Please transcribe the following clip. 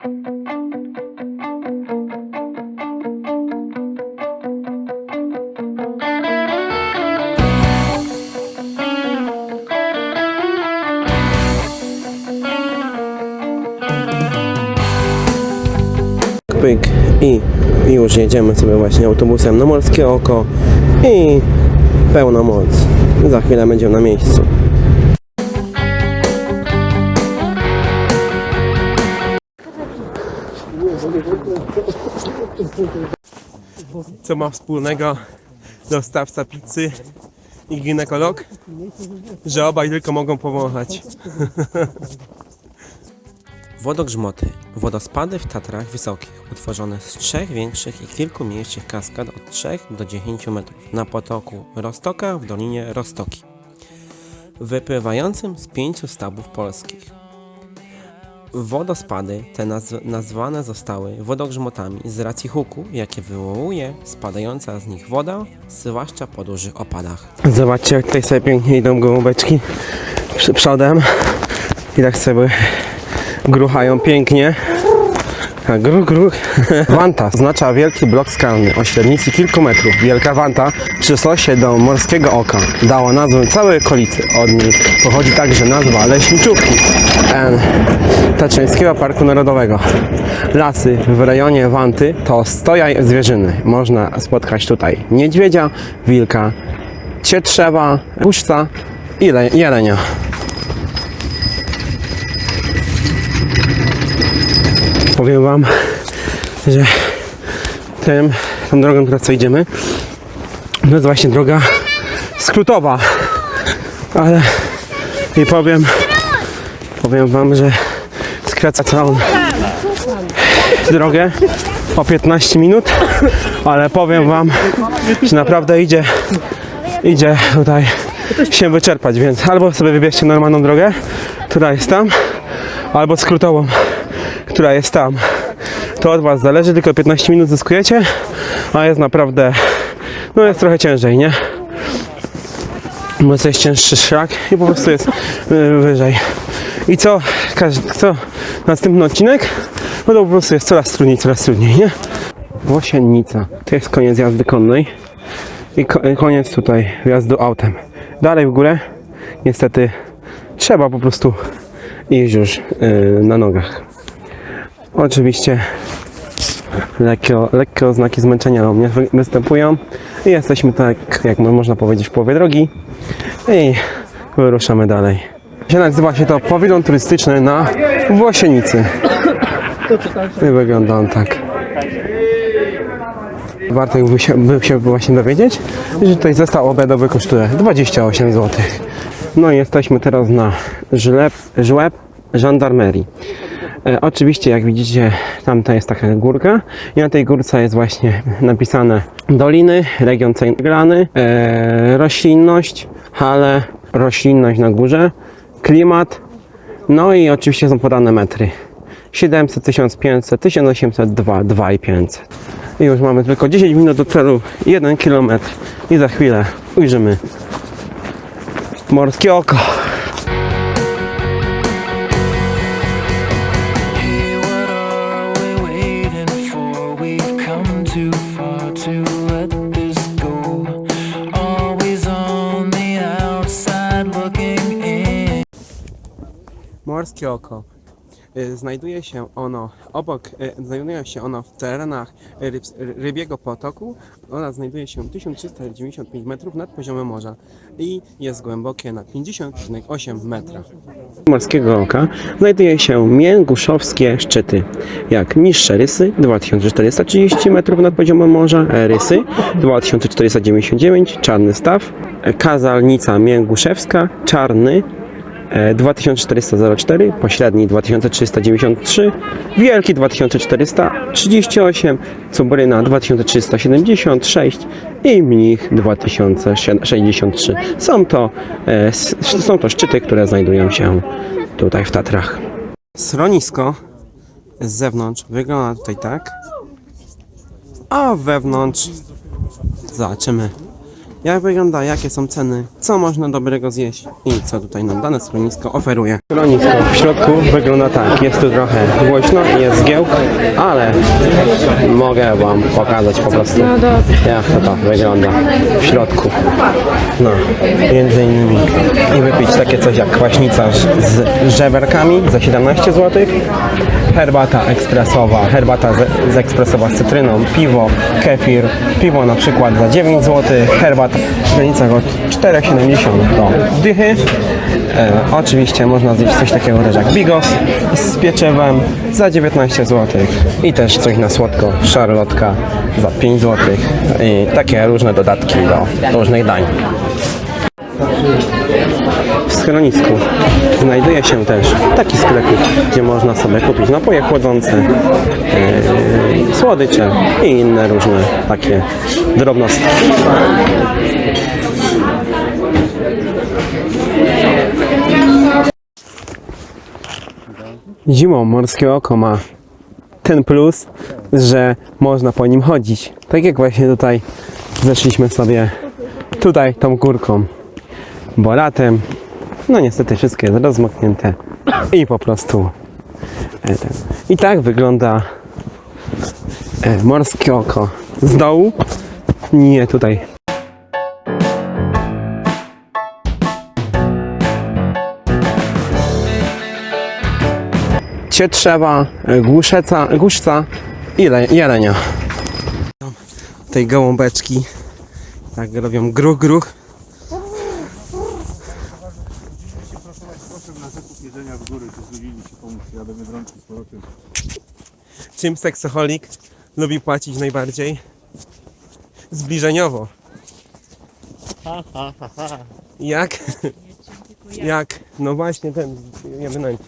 Pyk i już jedziemy sobie właśnie autobusem na Morskie Oko i pełna moc. Za chwilę będziemy na miejscu. Co ma wspólnego dostawca pizzy i ginekolog? Że obaj tylko mogą powąchać. Wodogrzmoty. Wodospady w Tatrach Wysokich, utworzone z trzech większych i kilku mniejszych kaskad od 3 do 10 metrów na potoku Roztoka w Dolinie Roztoki, wypływającym z pięciu stawów polskich. Wodospady te naz- nazwane zostały wodogrzmotami z racji huku, jakie wywołuje spadająca z nich woda, zwłaszcza po dużych opadach. Zobaczcie, jak tutaj sobie pięknie idą gołąbeczki przodem i tak sobie gruchają pięknie. Tak, Gruch, gruch. Wanta oznacza wielki blok skalny o średnicy kilku metrów. Wielka Wanta przysła się do morskiego oka. Dała nazwę całej okolicy. Od niej pochodzi także nazwa Leśniczówki N. Tatrzańskiego Parku Narodowego. Lasy w rejonie Wanty to stojaj zwierzyny. Można spotkać tutaj niedźwiedzia, wilka, cietrzewa, puszca i le- jelenia. Powiem wam, że tym, tą drogą, która co idziemy, to jest właśnie droga skrótowa. Ale i powiem, powiem wam, że skraca całą drogę o 15 minut, ale powiem wam, że naprawdę idzie, idzie tutaj się wyczerpać, więc albo sobie wybierzcie normalną drogę, która jest tam, albo skrótową, która jest tam. To od Was zależy, tylko 15 minut zyskujecie, a jest naprawdę, no jest trochę ciężej, nie? Bo to jest cięższy szlak i po prostu jest y, wyżej. I co, każdy, co, następny odcinek? No to po prostu jest coraz trudniej, coraz trudniej, nie? Włosiennica. To jest koniec jazdy konnej i ko- koniec tutaj wjazdu autem. Dalej w górę, niestety, trzeba po prostu iść już y, na nogach. Oczywiście lekkie, lekkie oznaki zmęczenia u mnie wy- występują i jesteśmy tak, jak mo- można powiedzieć, w połowie drogi i wyruszamy dalej. Nazywa się to pawilon turystyczny na Włosienicy. I wygląda on tak. Warto by się, by się właśnie dowiedzieć, że tutaj zestaw obiadowy kosztuje 28 zł. No i jesteśmy teraz na żleb, żłeb żandarmerii. E, oczywiście, jak widzicie, tamta jest taka górka i na tej górce jest właśnie napisane doliny, region Cejglany, e, roślinność, hale, roślinność na górze, klimat, no i oczywiście są podane metry. 700, 1500, 1800, 2, 2 i 500. I już mamy tylko 10 minut do celu, 1 km i za chwilę ujrzymy morskie oko. Morskie oko. Y, Znajduje się ono obok, y, znajduje się ono w terenach ryb, rybiego potoku. Ona znajduje się 1395 metrów nad poziomem morza i jest głębokie na 50,8 metra. Morskiego oka znajduje się mięguszowskie szczyty, jak niższe rysy 2430 metrów nad poziomem morza, rysy 2499, czarny staw, kazalnica mięguszewska, czarny 2404, pośredni 2393, wielki 2438, cubryna 2376 i mnich 2063. Są to, e, są to szczyty, które znajdują się tutaj w Tatrach. Schronisko z zewnątrz wygląda tutaj tak, a wewnątrz zobaczymy jak wygląda, jakie są ceny, co można dobrego zjeść i co tutaj nam dane schronisko oferuje. Schronisko w środku wygląda tak, jest tu trochę głośno, jest zgiełk, ale mogę wam pokazać po prostu jak to, to wygląda w środku. No, między innymi i wypić takie coś jak kwaśnica z żeberkami za 17 zł, herbata ekspresowa, herbata z, z ekspresowa z cytryną, piwo, kefir, piwo na przykład za 9 zł, herbata w granicach od 4,70 do dychy. E, oczywiście można zjeść coś takiego też jak bigos z pieczewem za 19 zł i też coś na słodko, szarlotka za 5 zł i takie różne dodatki do różnych dań. Schronisku znajduje się też taki sklepik, gdzie można sobie kupić napoje chłodzące, yy, słodycze i inne różne takie drobnostki. Zimą morskie oko ma ten plus, że można po nim chodzić. Tak jak właśnie tutaj zeszliśmy sobie tutaj tą górką bo latem, no niestety wszystko jest rozmoknięte i po prostu e, i tak wygląda e, morskie oko z dołu, nie tutaj. Cietrzewa, e, głuszeca, głuszca i le, jelenia. Tej gołąbeczki tak robią gruch gruch. jedzenia w góry, to zlubili się pomóc, z powrotem. Czym seksoholik lubi płacić najbardziej? Zbliżeniowo. Jak? Jak? No właśnie ten, ja wynajmę.